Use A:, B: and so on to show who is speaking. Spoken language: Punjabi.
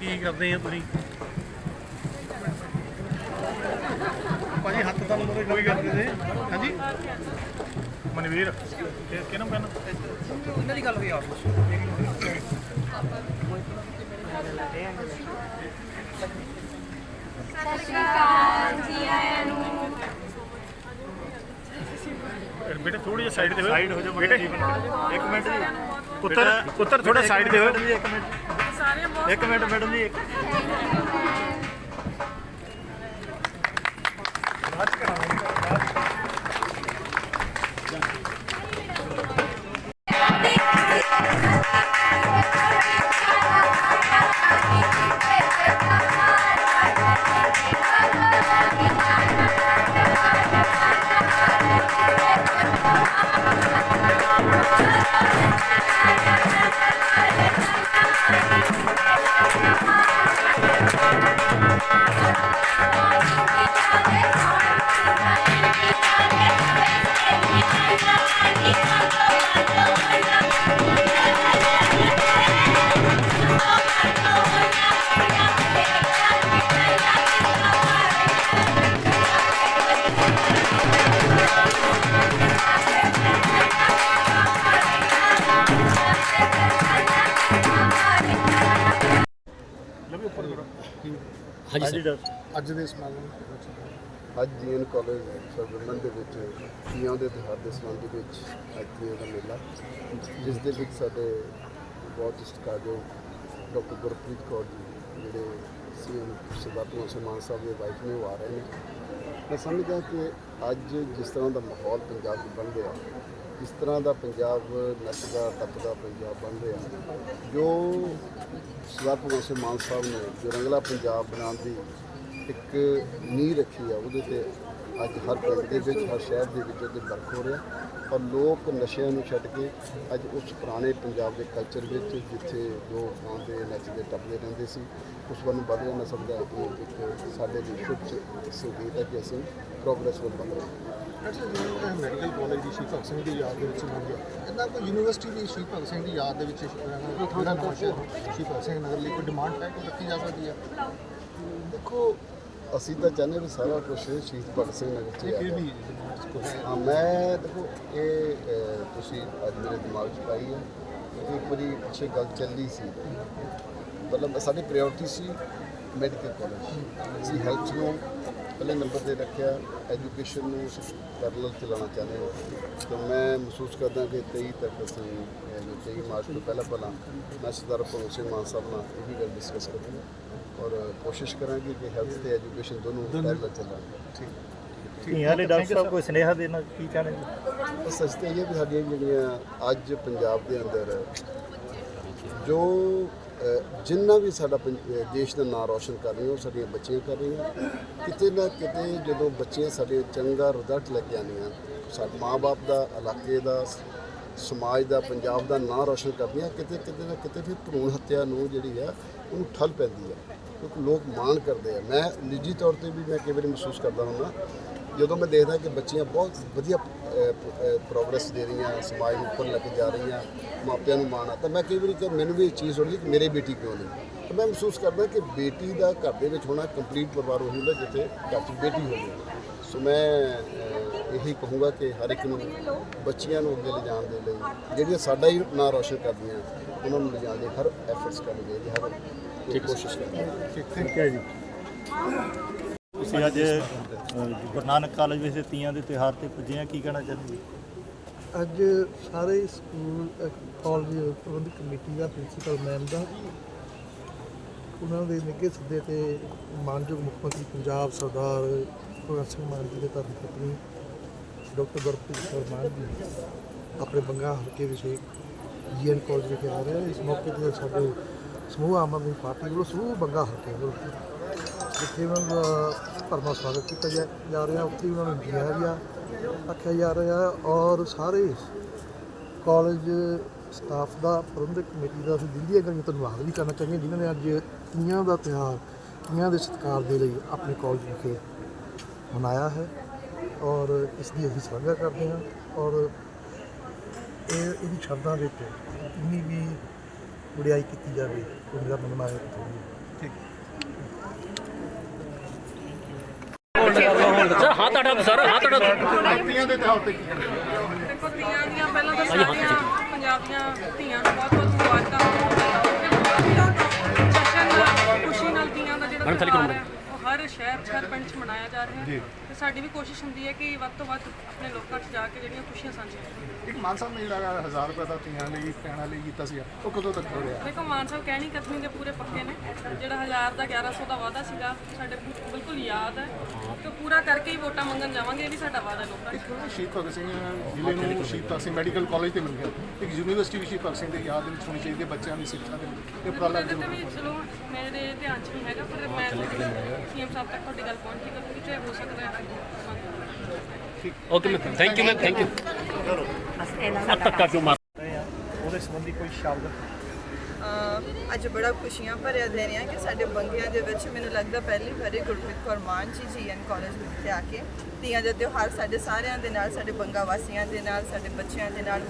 A: ਕੀ ਕਰਦੇ ਆ ਤੁਸੀਂ? ਭਾਜੀ ਹੱਥ ਤਾਂ ਨੰਬਰ ਕੋਈ ਕਰਦੇ ਨੇ। ਹਾਂਜੀ? ਮਨਵੀਰ ਕਿਹਨੂੰ ਕਹਿੰਦਾ
B: ਉਹਨਾਂ ਦੀ ਗੱਲ ਹੋਈ ਆਪਸ
C: ਸਤਿ ਸ਼੍ਰੀ ਅਕਾਲ ਜੀ ਆਇਆਂ ਨੂੰ।
A: ਬੇਟੇ ਥੋੜੀ ਜਿਹੀ ਸਾਈਡ ਤੇ ਸਾਈਡ ਹੋ ਜਾਓ ਬੇਟੇ
D: ਇੱਕ ਮਿੰਟ ਜੀ।
A: ਪੁੱਤਰ ਪੁੱਤਰ ਥੋੜਾ ਸਾਈਡ ਤੇ ਹੋਇਓ
D: ਇੱਕ ਮਿੰਟ। ਇੱਕ ਮਿੰਟ ਮੈਡਮ ਜੀ ਇੱਕ ਹਾਂਜੀ ਸਰ
E: ਅੱਜ ਦੇ ਸਮਾਗਮ
F: ਅੱਜ ਜੀਐਨ ਕਾਲਜ ਸਰਵਰਮਨ ਦੇ ਵਿੱਚ ਤੀਆਂ ਦੇ ਤਿਉਹਾਰ ਦੇ ਸੰਬੰਧ ਵਿੱਚ ਅੱਜ ਤੀਆਂ ਦਾ ਮੇਲਾ, ਜਿਸ ਦੇ ਵਿੱਚ ਸਾਡੇ ਬਹੁਤ ਸਤਿਕਾਰਯੋਗ ਡਾਕਟਰ ਗੁਰਪ੍ਰੀਤ ਕੌਰ ਜੀ ਜਿਹੜੇ ਸੀਐਮ ਸਰਦਾਰ ਭਗਵੰਤ ਸਿੰਘ ਮਾਨ ਸਾਹਿਬ ਦੇ ਵਾਈਫ ਨੇ, ਉਹ ਆ ਰਹੇ ਨੇ। ਮੈਂ ਸਮਝਦਾ ਕਿ ਅੱਜ ਜਿਸ ਤਰ੍ਹਾਂ ਦਾ ਮਾਹੌਲ ਪੰਜਾਬ 'ਚ ਬਣ ਰਿਹਾ, ਜਿਸ ਤਰ੍ਹਾਂ ਦਾ ਪੰਜਾਬ ਨੱਚਦਾ, ਟੱਪਦਾ ਪੰਜਾਬ ਬਣ ਰਿਹਾ, ਜੋ ਸਰਦਾਰ ਭਗਵੰਤ ਸਿੰਘ ਮਾਨ ਸਾਹਿਬ ਨੇ, ਜੋ ਰੰਗਲਾ ਪੰਜਾਬ ਬਣਾਉਣ ਦੀ ਇੱਕ ਨੀਂਹ ਰੱਖੀ ਆ ਉਹਦੇ ਤੇ ਅੱਜ ਹਰ ਪਿੰਡ ਦੇ ਵਿੱਚ, ਹਰ ਸ਼ਹਿਰ ਦੇ ਵਿੱਚ ਉਹਦੇ ਵਰਕ ਹੋ ਰਿਹਾ। ਔਰ ਲੋਕ ਨਸ਼ਿਆਂ ਨੂੰ ਛੱਡ ਕੇ ਅੱਜ ਉਸ ਪੁਰਾਣੇ ਪੰਜਾਬ ਦੇ ਕਲਚਰ ਵਿੱਚ, ਜਿੱਥੇ ਜੋ ਆਉਂਦੇ ਨੱਚਦੇ ਟੱਪਦੇ ਰਹਿੰਦੇ ਸੀ, ਉਸ ਵੱਲ ਨੂੰ ਵੱਧ ਰਿਹਾ ਮੈਂ ਸਮਝਦਾ ਇੱਕ ਸਾਡੇ ਲਈ ਸ਼ੁਭ ਸ- ਹੈ ਕਿ ਅਸੀਂ ਪ੍ਰੋਗਰੈਸ ਵੱਲ ਵਧ ਰਹੇ
E: ਅੱਛਾ ਮੈਡੀਕਲ ਕਾਲਜ ਦੀ ਸ਼ਹੀਦ ਭਗਤ ਸਿੰਘ ਦੀ ਯਾਦ ਦੇ ਵਿੱਚ ਕੋਈ ਯੂਨੀਵਰਸਿਟੀ ਦੀ ਸ਼ਹੀਦ ਭਗਤ ਸਿੰਘ ਦੀ ਯਾਦ ਦੇ ਵਿੱਚ ਅਹ, ਜਿਹੜਾ ਨਵਾਂ ਸ਼ਹਿਰ ਸ਼ਹੀਦ ਭਗਤ ਸਿੰਘ ਨਗਰ ਲਈ ਕੋਈ ਡਿਮਾਂਡ ਹੈ ਕੋਈ ਰੱਖੀ ਜਾ ਸਕਦੀ ਹੈ?
F: ਦੇਖੋ ਅਸੀਂ ਤਾਂ ਚਾਹੁੰਦੇ ਵੀ ਸਾਰਾ ਕੁਝ ਸ਼ਹੀਦ ਭਗਤ ਸਿੰਘ ਨਗਰ ਚ ਹੀ ਆ
E: ਫਿਰ
F: ਜਾਏ।
E: ਵੀ ਕੋਈ ਹੈ?
F: ਮੈਂ ਦੇਖੋ ਇਹ ਤੁਸੀਂ ਅੱਜ ਮੇਰੇ ਦਿਮਾਗ 'ਚ ਪਾਈ ਹੈ ਕਿ ਇੱਕ ਵਾਰੀ ਪਿੱਛੇ ਗੱਲ ਚੱਲੀ ਸੀ। ਮਤਲਬ ਸਾਡੀ ਪ੍ਰਾਇੋਰਟੀ ਸੀ ਮੈਡੀਕਲ ਕਾਲਜ ਅਸੀਂ ਹੈਲਥ ਨੂੰ ਪਹਿਲੇ ਨੰਬਰ ਤੇ ਰੱਖਿਆ ਐਜੂਕੇਸ਼ਨ ਨੂੰ ਪੈਰਲਲ ਚਲਾਉਣਾ ਚਾਹੁੰਦੇ ਹਾਂ। ਤਾਂ ਮੈਂ ਮਹਿਸੂਸ ਕਰਦਾ ਕਿ 23 ਤੱਕ ਅਸੀਂ ਜੋ 23 ਮਾਰਚ ਤੋਂ ਪਹਿਲਾਂ ਪਹਿਲਾਂ ਮੈਂ ਸਰਦਾਰ ਭਗਵੰਤ ਸਿੰਘ ਮਾਨ ਸਾਹਿਬ ਨਾਲ ਇਹ ਵੀ ਗੱਲ ਡਿਸਕਸ ਕਰਾਂਗਾ ਔਰ ਕੋਸ਼ਿਸ਼ ਕਰਾਂਗੇ ਕਿ ਹੈਲਥ ਤੇ ਐਜੂਕੇਸ਼ਨ ਦੋਨੋਂ ਪੈਰਲਲ ਚੱਲਾਂਗੇ
D: ਧੀਆਂ ਦੇ ਡਾਕਟਰ ਸਾਹਿਬ? ਕੋਈ ਸੁਨੇਹਾ ਦੇਣਾ ਕੀ ਚਾਹਣੇ ਜੀ?
F: ਸੱਚ ਤੇ ਇਹ ਹੈ ਵੀ ਸਾਡੀਆਂ ਜਿਹੜੀਆਂ ਅੱਜ ਪੰਜਾਬ ਦੇ ਅੰਦਰ ਜੋ ਜਿੰਨਾ ਵੀ ਸਾਡਾ ਪੰਜ- ਦੇਸ਼ ਦਾ ਨਾਂ ਰੌਸ਼ਨ ਕਰ ਰਹੀਆਂ, ਉਹ ਸਾਡੀਆਂ ਬੱਚੀਆਂ ਕਰ ਰਹੀਆਂ। ਕਿਤੇ ਨਾ ਕਿਤੇ ਜਦੋਂ ਬੱਚੀਆਂ ਸਾਡੇ ਚੰਗਾ ਰਿਜ਼ਲਟ ਲੈ ਕੇ ਆਉਂਦੀਆਂ, ਸਾਡੇ ਮਾਪੇ ਦਾ, ਇਲਾਕੇ ਦਾ ਸਮਾਜ ਦਾ, ਪੰਜਾਬ ਦਾ ਨਾਂ ਰੌਸ਼ਨ ਕਰਦੀਆਂ, ਕਿਤੇ ਕਿਤੇ ਨਾ ਕਿਤੇ ਫਿਰ ਭਰੂਣ ਹੱਤਿਆ ਨੂੰ ਜਿਹੜੀ ਆ, ਉਹਨੂੰ ਠੱਲ ਪੈਂਦੀ ਆ। ਕਿਉਂਕਿ ਲੋਕ ਮਾਣ ਕਰਦੇ ਆ। ਮੈਂ ਨਿੱਜੀ ਤੌਰ ਤੇ ਵੀ ਮੈਂ ਕਈ ਵਾਰੀ ਮਹਿਸੂਸ ਕਰਦਾ ਹੁੰਦਾ ਜਦੋਂ ਮੈਂ ਦੇਖਦਾ ਕਿ ਬੱਚੀਆਂ ਬਹੁਤ ਵਧੀਆ ਪ੍ਰੋਗਰੈਸ ਦੇ ਰਹੀਆਂ ਸਮਾਜ ਨੂੰ ਉੱਪਰ ਲੈ ਕੇ ਜਾ ਰਹੀਆਂ ਮਾਪਿਆਂ ਨੂੰ ਮਾਣ ਆ ਤਾਂ ਮੈਂ ਕਈ ਵਾਰੀ ਕਿ ਮੈਨੂੰ ਵੀ ਇਹ ਚੀਜ਼ ਹੁੰਦੀ ਕਿ ਮੇਰੀ ਬੇਟੀ ਕਿਉਂ ਨਹੀਂ? ਤਾਂ ਮੈਂ ਮਹਿਸੂਸ ਕਰਦਾ ਕਿ ਬੇਟੀ ਦਾ ਘਰ ਦੇ ਵਿੱਚ ਹੋਣਾ ਕੰਪਲੀਟ ਪਰਿਵਾਰ ਉਹ ਹੁੰਦਾ ਜਿੱਥੇ ਘਰ 'ਚ ਬੇਟੀ ਹੋਵੇ। ਸੋ ਮੈਂ ਇਹੀ ਕਹੂੰਗਾ ਕਿ ਹਰ ਇੱਕ ਨੂੰ ਬੱਚੀਆਂ ਨੂੰ ਅੱਗੇ ਲਿਜਾਣ ਦੇ ਲਈ ਜਿਹੜੀਆਂ ਸਾਡਾ ਹੀ ਨਾਂ ਰੌਸ਼ਨ ਕਰਦੀਆਂ ਉਹਨਾਂ ਨੂੰ ਲਿਜਾਣ ਲਈ ਹਰ ਐਫਰਟਸ ਕਰਨੇ ਚਾਹੀਦੇ ਹਰ ਕੋਸ਼ਿਸ਼ ਕਰਨੀ
D: ਠੀਕ ਹੈ ਜੀ। ਤੁਸੀਂ ਅੱਜ ਅ, ਗੁਰੂ ਨਾਨਕ ਕਾਲਜ ਵਿੱਚ ਤੀਆਂ ਦੇ ਤਿਉਹਾਰ ਤੇ ਪੁੱਜੇ ਆ ਕੀ ਕਹਿਣਾ ਚਾਹੁੰਦੇ ਜੀ
G: ਅੱਜ ਸਾਰੇ ਸਕੂਲ ਅਹ, ਕਾਲਜ ਪ੍ਰਬੰਧਕ ਕਮੇਟੀ ਦਾ ਪ੍ਰਿੰਸੀਪਲ ਮੈਮ ਦਾ ਉਹਨਾਂ ਦੇ ਨਿੱਘੇ ਸੱਦੇ ਤੇ ਮਾਨਯੋਗ ਮੁੱਖ ਮੰਤਰੀ ਪੰਜਾਬ ਸਰਦਾਰ ਭਗਵੰਤ ਸਿੰਘ ਮਾਨ ਜੀ ਦੇ ਧਰਮ ਪਤਨੀ ਡਾਕਟਰ ਗੁਰਪ੍ਰੀਤ ਕੌਰ ਮਾਨ ਜੀ ਆਪਣੇ ਬੰਗਾ ਹਲਕੇ ਵਿਖੇ ਜੀਐਨ ਕਾਲਜ ਵਿਖੇ ਆ ਰਹੇ ਆ। ਇਸ ਮੌਕੇ ਤੇ ਸਾਡੇ ਸਮੂਹ ਆਮ ਆਦਮੀ ਪਾਰਟੀ ਵੱਲੋਂ ਸਮੂਹ ਬੰਗਾ ਹਲਕੇ ਵੱਲੋਂ ਜਿੱਥੇ ਉਹਨਾਂ ਦਾ ਭਰਮਾ ਸਵਾਗਤ ਕੀਤਾ ਜਾ ਜਾ ਰਿਹਾ, ਉੱਥੇ ਉਹਨਾਂ ਨੂੰ ਜਿਆ ਵੀ ਆ, ਆਖਿਆ ਜਾ ਰਿਹਾ ਔਰ ਸਾਰੇ ਕਾਲਜ ਸਟਾਫ ਦਾ, ਪ੍ਰਬੰਧਕ ਕਮੇਟੀ ਦਾ ਅਸੀਂ ਦਿਲ ਦੀਆਂ ਗੱਲਾਂ ਧੰਨਵਾਦ ਵੀ ਕਰਨਾ ਚਾਹੁੰਦੇ ਹਾਂ ਜਿਨ੍ਹਾਂ ਨੇ ਅੱਜ ਤੀਆਂ ਦਾ ਤਿਉਹਾਰ, ਤੀਆਂ ਦੇ ਸਤਿਕਾਰ ਦੇ ਲਈ ਆਪਣੇ ਕਾਲਜ ਵਿਖੇ ਮਨਾਇਆ ਹੈ ਔਰ ਇਸ ਦੀ ਅਸੀਂ ਸ਼ਲਾਘਾ ਕਰਦੇ ਹਾਂ ਔਰ ਇਹ, ਇਹਦੀ ਸ਼ਰਧਾ ਵਿੱਚ ਇੰਨੀ ਵੀ ਵਡਿਆਈ ਕੀਤੀ ਜਾਵੇ, ਉਹ ਮੇਰਾ ਮਨਮਾ ਹੈ।
B: ਸਰ ਹੱਥ ਅੜਾ ਸਰ ਹੱਥ ਅੜਾ
A: ਤੀਆਂ ਦੇ ਤਿਉਹਾਰ ਤੇ
H: ਦੇਖੋ ਧੀਆਂ ਦੀਆਂ ਪਹਿਲਾਂ ਤਾਂ ਸਾਰੀਆਂ ਪੰਜਾਬ ਦੀਆਂ ਧੀਆਂ ਨੂੰ ਬਹੁਤ ਬਹੁਤ ਮੁਬਾਰਕਾਂ। ਜਸ਼ਨ ਖੁਸ਼ੀ ਨਾਲ ਧੀਆਂ ਦਾ ਜਿਹੜਾ ਸ਼ਹਿਰ 'ਚ ਹਰ ਪਿੰਡ 'ਚ ਮਨਾਇਆ ਜਾ ਰਿਹਾ ਹੈ। ਤੇ ਸਾਡੀ ਵੀ ਕੋਸ਼ਿਸ਼ ਹੁੰਦੀ ਹੈ ਕਿ ਵੱਧ ਤੋਂ ਵੱਧ ਆਪਣੇ ਲੋਕਾਂ 'ਚ ਜਾ ਕੇ ਜਿਹੜੀਆਂ ਖੁਸ਼ੀਆਂ ਸਾਂਝੀਆਂ ਕਰੀਏ।
A: ਇੱਕ ਮਾਨ ਸਾਹਿਬ ਨੇ ਜਿਹੜਾ 1000 ਰੁਪਏ ਦਾ ਤੀਆਂ ਲਈ ਕਹਿਣਾ ਲਈ ਕੀਤਾ ਸੀ ਉਹ ਕਦੋਂ ਤੱਕ ਹੋ ਰਿਹਾ?
H: ਦੇਖੋ ਮਾਨ ਸਾਹਿਬ ਕਹਿਣੀ ਕਥਨੀ ਦੇ ਪੂਰੇ ਪੱਕੇ ਨੇ। ਜਿਹੜਾ 1000 ਦਾ 1100 ਦਾ ਵਾਅਦਾ ਸੀਗਾ ਸਾਡੇ ਬਿਲਕੁਲ ਯਾਦ ਹੈ। ਤੇ ਪੂਰਾ ਕਰਕੇ ਹੀ ਵੋਟਾਂ ਮੰਗਣ ਜਾਵਾਂਗੇ ਇਹ ਵੀ ਸਾਡਾ ਵਾਅਦਾ ਲੋਕਾਂ 'ਚ।
A: ਸ਼ਹੀਦ ਭਗਤ ਸਿੰਘ ਜ਼ਿਲ੍ਹੇ ਨੂੰ ਸ਼ਹੀਦ ਭਗਤ ਸਿੰਘ ਮੈਡੀਕਲ ਕਾਲਜ ਤੇ ਮਿਲ ਗਿਆ। ਇੱਕ ਯੂਨੀਵਰਸਿਟੀ ਵੀ ਸ਼ਹੀਦ ਭਗਤ ਸਿੰਘ ਦੇ ਯਾਦ ਵਿੱਚ ਹੋਣੀ ਚਾਹੀਦੀ ਹੈ ਬੱਚਿਆਂ ਦੀ ਸਿੱਖਿਆ ਦੇ ਲਈ। ਇਹ
H: ਉਹਦੇ
A: ਜ਼ਰੂਰ
H: ਚਲੋ ਮੇਰੇ ਧਿਆਨ 'ਚ ਨਹੀਂ ਹੈਗਾ ਪਰ ਮੈਂ ਸੀਐਮ ਸਾਹਿਬ ਤੱਕ ਤੁਹਾਡੀ ਗੱਲ ਪਹੁੰਚੀ ਕਰੂੰਗੀ ਤੇ ਹੋ ਸਕਦਾ ਹੈ
B: okay ma'am thank you ma'am thank you ਹੱਥ ਤੱਕ ਕਿਉਂ ਮਾਰ।
D: ਉਹਦੇ ਸੰਬੰਧੀ ਕੋਈ ਸ਼ਬਦ?
I: ਅਹ ਅੱਜ ਬੜਾ ਖੁਸ਼ੀਆਂ ਭਰਿਆ ਦਿਨ ਹੈ ਕਿ ਸਾਡੇ ਬੰਗਿਆਂ ਦੇ ਵਿੱਚ ਮੈਨੂੰ ਲੱਗਦਾ ਪਹਿਲੀ ਵਾਰੀ ਗੁਰਪ੍ਰੀਤ ਕੌਰ ਮਾਨ ਜੀ ਜੀਐਨ ਕਾਲਜ ਵਿਖੇ ਆ ਕੇ ਤੀਆਂ ਦਾ ਤਿਉਹਾਰ ਸਾਡੇ ਸਾਰਿਆਂ ਦੇ ਨਾਲ ਸਾਡੇ ਬੰਗਾ ਵਾਸੀਆਂ ਦੇ ਨਾਲ ਸਾਡੇ ਬੱਚਿਆਂ ਦੇ ਨਾਲ